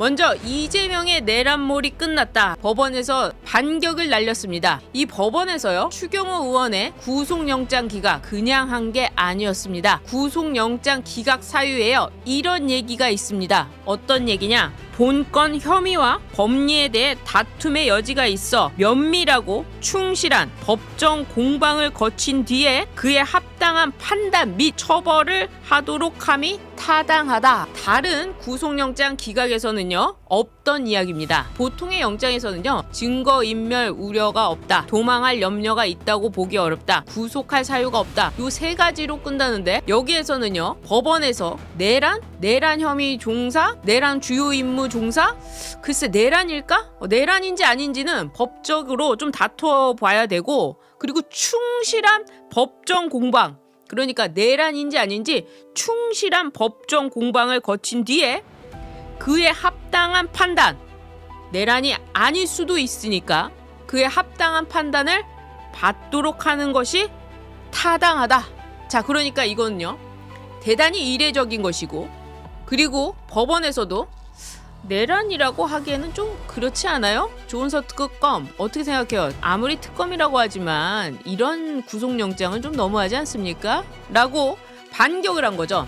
먼저 이재명의 내란몰이 끝났다. 법원에서 반격을 날렸습니다. 이 법원에서요. 추경호 의원의 구속영장 기각 그냥 한 게 아니었습니다. 구속영장 기각 사유에요. 이런 얘기가 있습니다. 어떤 얘기냐? 본건 혐의와 법리에 대해 다툼의 여지가 있어 면밀하고 충실한 법정 공방을 거친 뒤에 그에 합당한 판단 및 처벌을 하도록 함이 타당하다. 다른 구속영장 기각에서는요 없던 이야기입니다. 보통의 영장에서는요 증거 인멸 우려가 없다, 도망할 염려가 있다고 보기 어렵다, 구속할 사유가 없다. 요 세 가지로 끝나는데 여기에서는요 법원에서 내란, 내란 혐의 종사, 내란 주요 임무 종사, 글쎄 내란일까? 어, 내란인지 아닌지는 법적으로 좀 다퉈 봐야 되고 그리고 충실한 법정 공방 그러니까 내란인지 아닌지 충실한 법정 공방을 거친 뒤에 그에 합당한 판단 내란이 아닐 수도 있으니까 그에 합당한 판단을 받도록 하는 것이 타당하다. 자, 그러니까 이거는요. 대단히 이례적인 것이고 그리고 법원에서도 내란이라고 하기에는 좀 그렇지 않아요? 조은서 특검 어떻게 생각해요? 아무리 특검이라고 하지만 이런 구속영장은 좀 너무하지 않습니까? 라고 반격을 한 거죠.